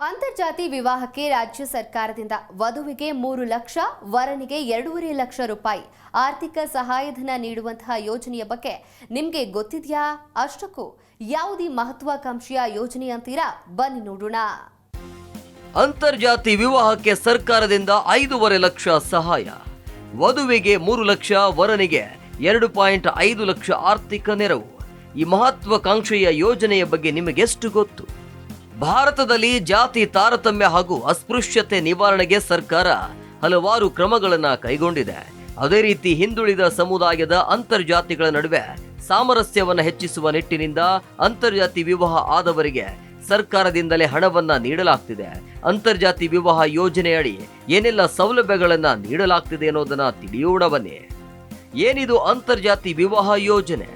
ಅಂತರ್ಜಾತಿ ವಿವಾಹಕ್ಕೆ ರಾಜ್ಯ ಸರ್ಕಾರದಿಂದ ವಧುವಿಗೆ ಮೂರು ಲಕ್ಷ, ವರನಿಗೆ ಎರಡೂವರೆ ಲಕ್ಷ ರೂಪಾಯಿ. ಆರ್ಥಿಕ ಸಹಾಯಧನ ನೀಡುವಂತಹ ಯೋಜನೆಯ ಬಗ್ಗೆ ನಿಮಗೆ ಗೊತ್ತಿದೆಯಾ? ಅಷ್ಟಕ್ಕೂ ಯಾವುದೇ ಮಹತ್ವಾಕಾಂಕ್ಷೆಯ ಯೋಜನೆ ಅಂತೀರಾ? ಬನ್ನಿ ನೋಡೋಣ. ಅಂತರ್ಜಾತಿ ವಿವಾಹಕ್ಕೆ ಸರ್ಕಾರದಿಂದ ಐದೂವರೆ ಲಕ್ಷ ಸಹಾಯ. ವಧುವಿಗೆ ಮೂರು ಲಕ್ಷ, ವರನಿಗೆ ಎರಡು ಪಾಯಿಂಟ್ ಐದು ಲಕ್ಷ ಆರ್ಥಿಕ ನೆರವು. ಈ ಮಹತ್ವಾಕಾಂಕ್ಷೆಯ ಯೋಜನೆಯ ಬಗ್ಗೆ ನಿಮಗೆಷ್ಟು ಗೊತ್ತು? ಭಾರತದಲ್ಲಿ ಜಾತಿ ತಾರತಮ್ಯ ಹಾಗೂ ಅಸ್ಪೃಶ್ಯತೆ ನಿವಾರಣೆಗೆ ಸರ್ಕಾರ ಹಲವಾರು ಕ್ರಮಗಳನ್ನು ಕೈಗೊಂಡಿದೆ. ಅದೇ ರೀತಿ ಹಿಂದುಳಿದ ಸಮುದಾಯದ ಅಂತರ್ಜಾತಿಗಳ ನಡುವೆ ಸಾಮರಸ್ಯವನ್ನು ಹೆಚ್ಚಿಸುವ ನಿಟ್ಟಿನಿಂದ ಅಂತರ್ಜಾತಿ ವಿವಾಹ ಆದವರಿಗೆ ಸರ್ಕಾರದಿಂದಲೇ ಹಣವನ್ನ ನೀಡಲಾಗ್ತಿದೆ. ಅಂತರ್ಜಾತಿ ವಿವಾಹ ಯೋಜನೆಯಡಿ ಏನೆಲ್ಲ ಸೌಲಭ್ಯಗಳನ್ನ ನೀಡಲಾಗ್ತಿದೆ ಅನ್ನೋದನ್ನ ತಿಳಿಯೋಣ ಬನ್ನಿ. ಏನಿದು ಅಂತರ್ಜಾತಿ ವಿವಾಹ ಯೋಜನೆ?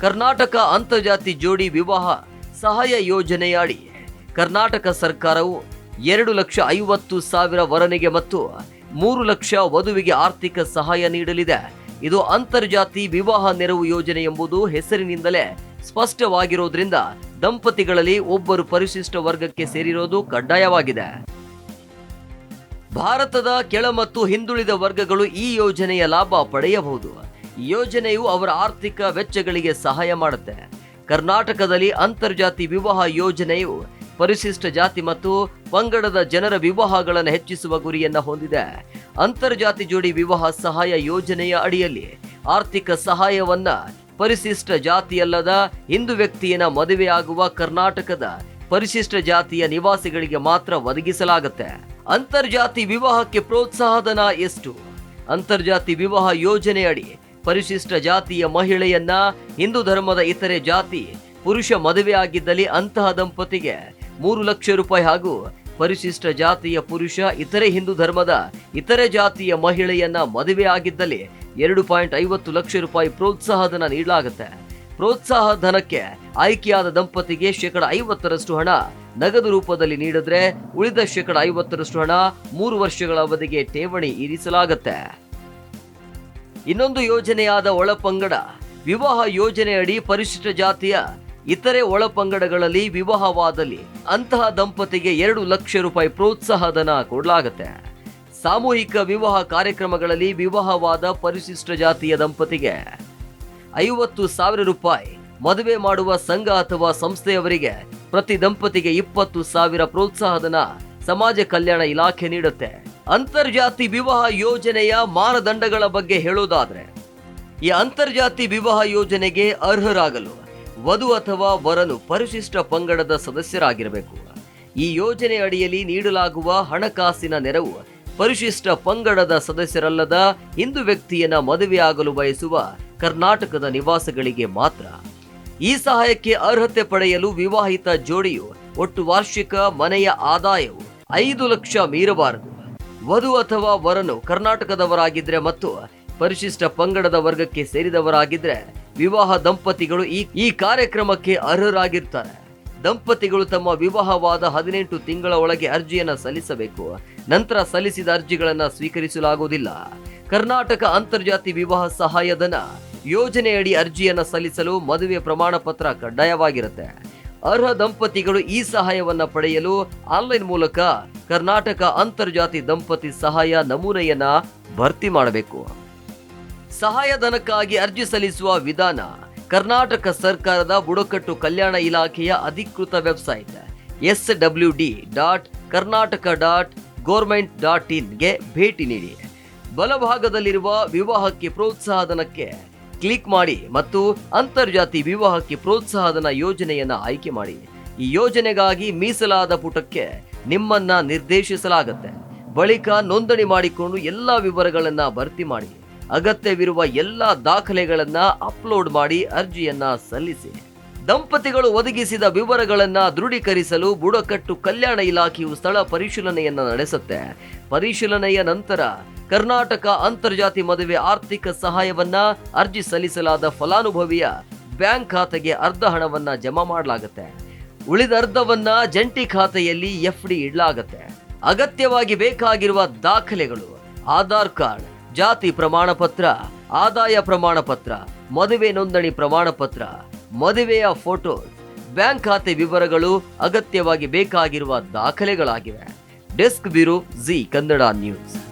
ಕರ್ನಾಟಕ ಅಂತರ್ಜಾತಿ ಜೋಡಿ ವಿವಾಹ ಸಹಾಯ ಯೋಜನೆಯ ಅಡಿ ಕರ್ನಾಟಕ ಸರ್ಕಾರವು ಎರಡು ಲಕ್ಷ ಐವತ್ತು ಸಾವಿರ ವರನಿಗೆ ಮತ್ತು ಮೂರು ಲಕ್ಷ ವಧುವಿಗೆ ಆರ್ಥಿಕ ಸಹಾಯ ನೀಡಲಿದೆ. ಇದು ಅಂತರ್ಜಾತಿ ವಿವಾಹ ನೆರವು ಯೋಜನೆ ಎಂಬುದು ಹೆಸರಿನಿಂದಲೇ ಸ್ಪಷ್ಟವಾಗಿರೋದ್ರಿಂದ ದಂಪತಿಗಳಲ್ಲಿ ಒಬ್ಬರು ಪರಿಶಿಷ್ಟ ವರ್ಗಕ್ಕೆ ಸೇರಿರೋದು ಕಡ್ಡಾಯವಾಗಿದೆ. ಭಾರತದ ಕೆಳ ಮತ್ತು ಹಿಂದುಳಿದ ವರ್ಗಗಳು ಈ ಯೋಜನೆಯ ಲಾಭ ಪಡೆಯಬಹುದು. ಯೋಜನೆಯು ಅವರ ಆರ್ಥಿಕ ವೆಚ್ಚಗಳಿಗೆ ಸಹಾಯ ಮಾಡುತ್ತೆ. ಕರ್ನಾಟಕದಲ್ಲಿ ಅಂತರ್ಜಾತಿ ವಿವಾಹ ಯೋಜನೆಯು ಪರಿಶಿಷ್ಟ ಜಾತಿ ಮತ್ತು ಪಂಗಡದ ಜನರ ವಿವಾಹಗಳನ್ನು ಹೆಚ್ಚಿಸುವ ಗುರಿಯನ್ನ ಹೊಂದಿದೆ. ಅಂತರ್ಜಾತಿ ಜೋಡಿ ವಿವಾಹ ಸಹಾಯ ಯೋಜನೆಯ ಅಡಿಯಲ್ಲಿ ಆರ್ಥಿಕ ಸಹಾಯವನ್ನ ಪರಿಶಿಷ್ಟ ಜಾತಿಯಲ್ಲದ ಹಿಂದೂ ವ್ಯಕ್ತಿಯನ್ನ ಮದುವೆಯಾಗುವ ಕರ್ನಾಟಕದ ಪರಿಶಿಷ್ಟ ಜಾತಿಯ ನಿವಾಸಿಗಳಿಗೆ ಮಾತ್ರ ಒದಗಿಸಲಾಗುತ್ತೆ. ಅಂತರ್ಜಾತಿ ವಿವಾಹಕ್ಕೆ ಪ್ರೋತ್ಸಾಹಧನ ಎಷ್ಟು? ಅಂತರ್ಜಾತಿ ವಿವಾಹ ಯೋಜನೆಯಡಿ ಪರಿಶಿಷ್ಟ ಜಾತಿಯ ಮಹಿಳೆಯನ್ನ ಹಿಂದೂ ಧರ್ಮದ ಇತರೆ ಜಾತಿ, ಪುರುಷ ಮದುವೆಯಾಗಿದ್ದಲ್ಲಿ ಅಂತಹ ದಂಪತಿಗೆ ಮೂರು ಲಕ್ಷ ರೂಪಾಯಿ ಹಾಗೂ ಪರಿಶಿಷ್ಟ ಜಾತಿಯ ಪುರುಷ, ಇತರೆ ಹಿಂದೂ ಧರ್ಮದ, ಇತರೆ ಜಾತಿಯ ಮಹಿಳೆಯನ್ನ ಮದುವೆ ಆಗಿದ್ದಲ್ಲಿ ಎರಡು ಪಾಯಿಂಟ್ ಐವತ್ತು ಲಕ್ಷ ರೂಪಾಯಿ ಪ್ರೋತ್ಸಾಹಧನ ನೀಡಲಾಗುತ್ತೆ. ಪ್ರೋತ್ಸಾಹ ಧನಕ್ಕೆ ಆಯ್ಕೆಯಾದ ದಂಪತಿಗೆ ಶೇಕಡ ಐವತ್ತರಷ್ಟು ಹಣ ನಗದು ರೂಪದಲ್ಲಿ ನೀಡಿದ್ರೆ ಉಳಿದ ಶೇಕಡ ಐವತ್ತರಷ್ಟು ಹಣ ಮೂರು ವರ್ಷಗಳ ಅವಧಿಗೆ ಠೇವಣಿ ಇರಿಸಲಾಗುತ್ತೆ. ಇನ್ನೊಂದು ಯೋಜನೆಯಾದ ಒಳಪಂಗಡ, ವಿವಾಹ ಯೋಜನೆಯಡಿ ಪರಿಶಿಷ್ಟ ಜಾತಿಯ ಇತರೆ ಒಳಪಂಗಡಗಳಲ್ಲಿ ವಿವಾಹವಾದಲ್ಲಿ ಅಂತಹ ದಂಪತಿಗೆ ಎರಡು ಲಕ್ಷ ರೂಪಾಯಿ ಪ್ರೋತ್ಸಾಹಧನ ಕೊಡಲಾಗುತ್ತೆ. ಸಾಮೂಹಿಕ ವಿವಾಹ ಕಾರ್ಯಕ್ರಮಗಳಲ್ಲಿ ವಿವಾಹವಾದ ಪರಿಶಿಷ್ಟ ಜಾತಿಯ ದಂಪತಿಗೆ ಐವತ್ತು ಸಾವಿರ ರೂಪಾಯಿ, ಮದುವೆ ಮಾಡುವ ಸಂಘ ಅಥವಾ ಸಂಸ್ಥೆಯವರಿಗೆ ಪ್ರತಿ ದಂಪತಿಗೆ ಇಪ್ಪತ್ತು ಸಾವಿರ ಪ್ರೋತ್ಸಾಹಧನ ಸಮಾಜ ಕಲ್ಯಾಣ ಇಲಾಖೆ ನೀಡುತ್ತೆ. ಅಂತರ್ಜಾತಿ ವಿವಾಹ ಯೋಜನೆಯ ಮಾನದಂಡಗಳ ಬಗ್ಗೆ ಹೇಳೋದಾದ್ರೆ, ಈ ಅಂತರ್ಜಾತಿ ವಿವಾಹ ಯೋಜನೆಗೆ ಅರ್ಹರಾಗಲು ವಧು ಅಥವಾ ವರನು ಪರಿಶಿಷ್ಟ ಪಂಗಡದ ಸದಸ್ಯರಾಗಿರಬೇಕು. ಈ ಯೋಜನೆ ಅಡಿಯಲ್ಲಿ ನೀಡಲಾಗುವ ಹಣಕಾಸಿನ ನೆರವು ಪರಿಶಿಷ್ಟ ಪಂಗಡದ ಸದಸ್ಯರಲ್ಲದ ಹಿಂದೂ ವ್ಯಕ್ತಿಯನ್ನ ಮದುವೆಯಾಗಲು ಬಯಸುವ ಕರ್ನಾಟಕದ ನಿವಾಸಗಳಿಗೆ ಮಾತ್ರ. ಈ ಸಹಾಯಕ್ಕೆ ಅರ್ಹತೆ ಪಡೆಯಲು ವಿವಾಹಿತ ಜೋಡಿಯು ಒಟ್ಟು ವಾರ್ಷಿಕ ಮನೆಯ ಆದಾಯವು ಐದು ಲಕ್ಷ ಮೀರಬಾರದು. ವಧು ಅಥವಾ ವರನು ಕರ್ನಾಟಕದವರಾಗಿದ್ರೆ ಮತ್ತು ಪರಿಶಿಷ್ಟ ಪಂಗಡದ ವರ್ಗಕ್ಕೆ ಸೇರಿದವರಾಗಿದ್ರೆ ವಿವಾಹ ದಂಪತಿಗಳು ಈ ಈ ಕಾರ್ಯಕ್ರಮಕ್ಕೆ ಅರ್ಹರಾಗಿರ್ತಾರೆ. ದಂಪತಿಗಳು ತಮ್ಮ ವಿವಾಹವಾದ ಹದಿನೆಂಟು ತಿಂಗಳ ಒಳಗೆ ಅರ್ಜಿಯನ್ನು ಸಲ್ಲಿಸಬೇಕು. ನಂತರ ಸಲ್ಲಿಸಿದ ಅರ್ಜಿಗಳನ್ನು ಸ್ವೀಕರಿಸಲಾಗುವುದಿಲ್ಲ. ಕರ್ನಾಟಕ ಅಂತರ್ಜಾತಿ ವಿವಾಹ ಸಹಾಯಧನ ಯೋಜನೆಯಡಿ ಅರ್ಜಿಯನ್ನು ಸಲ್ಲಿಸಲು ಮದುವೆ ಪ್ರಮಾಣ ಪತ್ರ ಕಡ್ಡಾಯವಾಗಿರುತ್ತೆ. ಅರ್ಹ ದಂಪತಿಗಳು ಈ ಸಹಾಯವನ್ನು ಪಡೆಯಲು ಆನ್ಲೈನ್ ಮೂಲಕ ಕರ್ನಾಟಕ ಅಂತರ್ಜಾತಿ ದಂಪತಿ ಸಹಾಯ ನಮೂನೆಯನ್ನ ಭರ್ತಿ ಮಾಡಬೇಕು. ಸಹಾಯಧನಕ್ಕಾಗಿ ಅರ್ಜಿ ಸಲ್ಲಿಸುವ ವಿಧಾನ ಕರ್ನಾಟಕ ಸರ್ಕಾರದ ಬುಡಕಟ್ಟು ಕಲ್ಯಾಣ ಇಲಾಖೆಯ ಅಧಿಕೃತ website S W D dot Karnataka dot government dot ಇನ್ಗೆ ಭೇಟಿ ನೀಡಿ. ಬಲಭಾಗದಲ್ಲಿರುವ ವಿವಾಹಕ್ಕೆ ಪ್ರೋತ್ಸಾಹಧನಕ್ಕೆ ಕ್ಲಿಕ್ ಮಾಡಿ ಮತ್ತು ಅಂತರ್ಜಾತಿ ವಿವಾಹಕ್ಕೆ ಪ್ರೋತ್ಸಾಹಧನ ಯೋಜನೆಯನ್ನು ಆಯ್ಕೆ ಮಾಡಿ. ಈ ಯೋಜನೆಗಾಗಿ ಮೀಸಲಾದ ಪುಟಕ್ಕೆ ನಿಮ್ಮನ್ನ ನಿರ್ದೇಶಿಸಲಾಗುತ್ತೆ. ಬಳಿಕ ನೋಂದಣಿ ಮಾಡಿಕೊಂಡು ಎಲ್ಲ ವಿವರಗಳನ್ನ ಭರ್ತಿ ಮಾಡಿ. ಅಗತ್ಯವಿರುವ ಎಲ್ಲ ದಾಖಲೆಗಳನ್ನು ಅಪ್ಲೋಡ್ ಮಾಡಿ ಅರ್ಜಿಯನ್ನ ಸಲ್ಲಿಸಿ. ದಂಪತಿಗಳು ಒದಗಿಸಿದ ವಿವರಗಳನ್ನು ದೃಢೀಕರಿಸಲು ಬುಡಕಟ್ಟು ಕಲ್ಯಾಣ ಇಲಾಖೆಯು ಸ್ಥಳ ಪರಿಶೀಲನೆಯನ್ನು ನಡೆಸುತ್ತೆ. ಪರಿಶೀಲನೆಯ ನಂತರ ಕರ್ನಾಟಕ ಅಂತರ್ಜಾತಿ ಮದುವೆ ಆರ್ಥಿಕ ಸಹಾಯವನ್ನ ಅರ್ಜಿ ಸಲ್ಲಿಸಲಾದ ಫಲಾನುಭವಿಯ ಬ್ಯಾಂಕ್ ಖಾತೆಗೆ ಅರ್ಧ ಹಣವನ್ನ ಜಮಾ ಮಾಡಲಾಗುತ್ತೆ. ಉಳಿದ ಅರ್ಧವನ್ನ ಜಂಟಿ ಖಾತೆಯಲ್ಲಿ ಎಫ್ ಡಿ ಇಡಲಾಗುತ್ತೆ. ಅಗತ್ಯವಾಗಿ ಬೇಕಾಗಿರುವ ದಾಖಲೆಗಳು, ಆಧಾರ್ ಕಾರ್ಡ್ ಜಾತಿ ಪ್ರಮಾಣ ಪತ್ರ ಆದಾಯ ಪ್ರಮಾಣ ಪತ್ರ ಮದುವೆ ನೋಂದಣಿ ಪ್ರಮಾಣ ಪತ್ರ ಮದುವೆಯ ಫೋಟೋ, ಬ್ಯಾಂಕ್ ಖಾತೆ ವಿವರಗಳು ಅಗತ್ಯವಾಗಿ ಬೇಕಾಗಿರುವ ದಾಖಲೆಗಳಾಗಿವೆ. Desk bureau, Zee Kannada news.